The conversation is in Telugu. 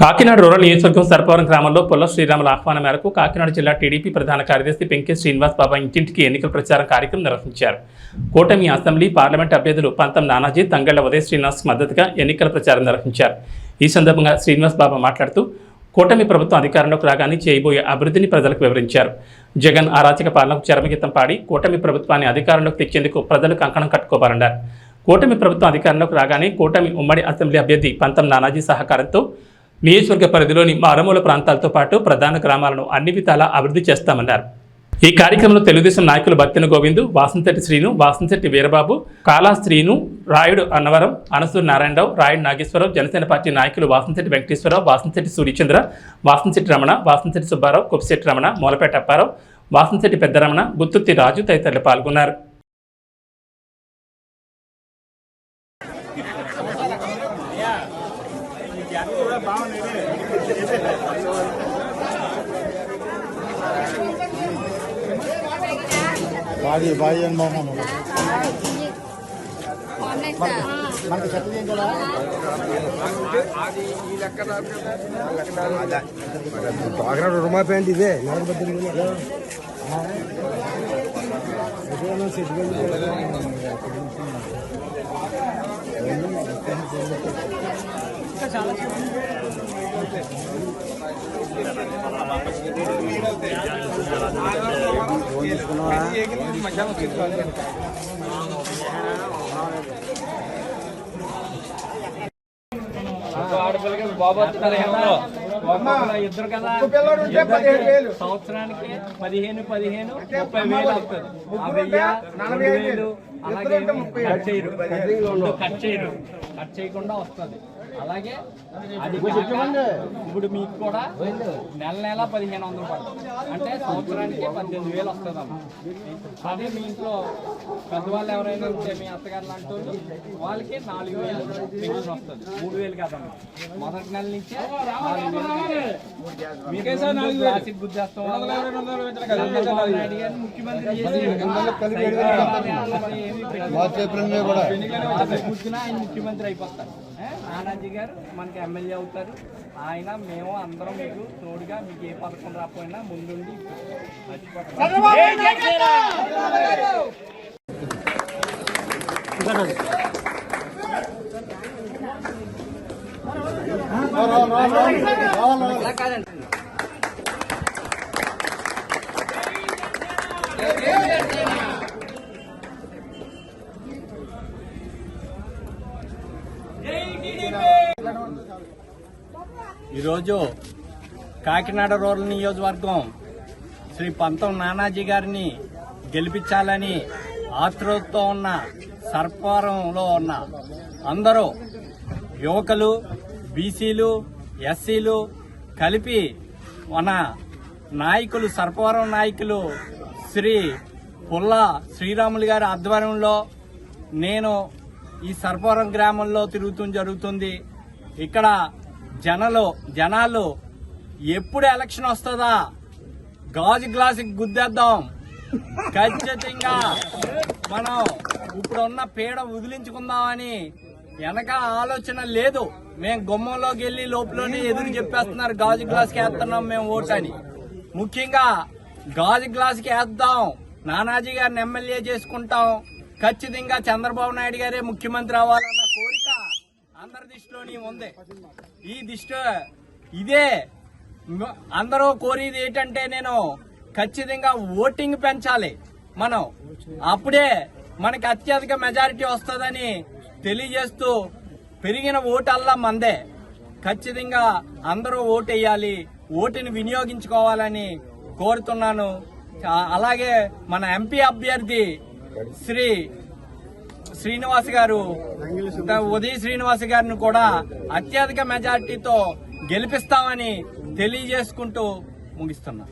కాకినాడ రూరల్ నియోజకవర్గం సర్పవరం గ్రామంలో పుల్ల శ్రీరాముల ఆహ్వానం మేరకు కాకినాడ జిల్లా టీడీపీ ప్రధాన కార్యదర్శి పెంకే శ్రీనివాస్ బాబా ఇంటింటికి ఎన్నికల ప్రచారం కార్యక్రమం నిర్వహించారు. కూటమి అసెంబ్లీ పార్లమెంట్ అభ్యర్థులు పంతం నానాజీ తంగళ్ళ ఉదయ శ్రీనివాస్ మద్దతుగా ఎన్నికల ప్రచారం నిర్వహించారు. ఈ సందర్భంగా శ్రీనివాస్ బాబా మాట్లాడుతూ కూటమి ప్రభుత్వం అధికారంలోకి రాగానే చేయబోయే అభివృద్ధిని ప్రజలకు వివరించారు. జగన్ అరాచక పాలనకు చరమగీతం పాడి కూటమి ప్రభుత్వాన్ని అధికారంలోకి తెచ్చేందుకు ప్రజలు కంకణం కట్టుకోవాలన్నారు. కూటమి ప్రభుత్వం అధికారంలోకి రాగానే కూటమి ఉమ్మడి అసెంబ్లీ అభ్యర్థి పంతం నానాజీ సహకారంతో నియోజకవర్గ పరిధిలోని మారుమూల ప్రాంతాలతో పాటు ప్రధాన గ్రామాలను అన్ని విధాలా అభివృద్ధి చేస్తామన్నారు. ఈ కార్యక్రమంలో తెలుగుదేశం నాయకులు బత్తిన గోవిందు వాసంశెట్టి శ్రీను వాసంశెట్టి వీరబాబు కాలా శ్రీను రాయుడు అన్నవరం అనసూరు నారాయణరావు రాయుడు నాగేశ్వరరావు జనసేన పార్టీ నాయకులు వాసంశెట్టి వెంకటేశ్వరరావు వాసంశెట్టి సూర్యచంద్ర వాసంశెట్టి రమణ వాసంశెట్టి సుబ్బారావు కొప్పిశెట్టి రమణ మూలపేట అప్పారావు వాసంశెట్టి పెద్దరమణ గుత్తుర్తి రాజు తదితరులు పాల్గొన్నారు. బాడీ బాడీ అని మోహన్ మనకి చెత్త చేయం కదా కాకినాడ రుమాపి అంటే ఇదే ఆడపిల్లకి బాబు ఇద్దరు కదా సంవత్సరానికి పదిహేను పదిహేను ముప్పై వేలు అవుతుంది. అలాగే కట్ చేయరు. కట్ చేయరు. కట్ చేయకుండా వస్తుంది. అలాగే అది ఇప్పుడు మీకు కూడా నెల నెల పదిహేను వందలు పడుతుంది. అంటే సంవత్సరానికి పద్దెనిమిది వేలు వస్తుంది అమ్మ అదే మీ ఇంట్లో పెద్దవాళ్ళు ఎవరైనా ఉంటే మీ అత్తగారు లాంటి వాళ్ళు, వాళ్ళకి నాలుగు వేలు పెన్షన్ వస్తుంది. మూడు వేలు కదమ్మా. మొదటి నెల నుంచే గారిని ముఖ్యమంత్రి ఆయన ముఖ్యమంత్రి అయిపోతారు? నానాజీ గారు మనకి ఎమ్మెల్యే అవుతారు. ఆయన మేము అందరం మీకు తోడుగా మీకు ఏ పథకం రాకపోయినా ముందుండి మర్చిపోతాం ఈరోజు కాకినాడ రూరల్ నియోజకవర్గం శ్రీ పంతం నానాజీ గారిని గెలిపించాలని ఆతృతతో ఉన్న సర్పారంలో ఉన్న అందరూ యువకులు బీసీలు ఎస్సీలు కలిపి మన నాయకులు సర్పవరం నాయకులు శ్రీ పుల్లా శ్రీరాములు గారి ఆధ్వర్యంలో నేను ఈ సర్పవరం గ్రామంలో తిరుగుతూ జరుగుతుంది. ఇక్కడ జనలో జనాలు ఎప్పుడు ఎలక్షన్ వస్తుందా? గాజు గ్లాసుకి గుద్దేద్దాం. ఖచ్చితంగా. మనం ఇప్పుడున్న పీడ వదిలించుకుందామని వెనక ఆలోచన లేదు. మేము గుమ్మంలోకి వెళ్ళి లోపలనే ఎదురు చెప్పేస్తున్నారు. గాజు గ్లాస్కి వేస్తున్నాం మేము ఓటు అని. ముఖ్యంగా గాజు గ్లాస్కి వేద్దాం. నానాజీ గారిని ఎమ్మెల్యే చేసుకుంటాం. ఖచ్చితంగా చంద్రబాబు నాయుడు గారే ముఖ్యమంత్రి అవ్వాలన్న అందరి దృష్టిలోని ఉంది ఈ దిష్టి ఇదే. అందరూ కోరేది ఏంటంటే నేను ఖచ్చితంగా ఓటింగ్ పెంచాలి మనం. అప్పుడే మనకి అత్యధిక మెజారిటీ వస్తుందని తెలియజేస్తూ పెరిగిన ఓటల్లా మందే. ఖచ్చితంగా అందరూ ఓటు వేయాలి ఓటుని వినియోగించుకోవాలని కోరుతున్నాను. అలాగే మన ఎంపీ అభ్యర్థి శ్రీ శ్రీనివాస్ గారు ఉదయ్ శ్రీనివాస్ గారిని కూడా అత్యధిక మెజార్టీతో గెలిపిస్తామని తెలియజేసుకుంటూ ముగిస్తున్నా.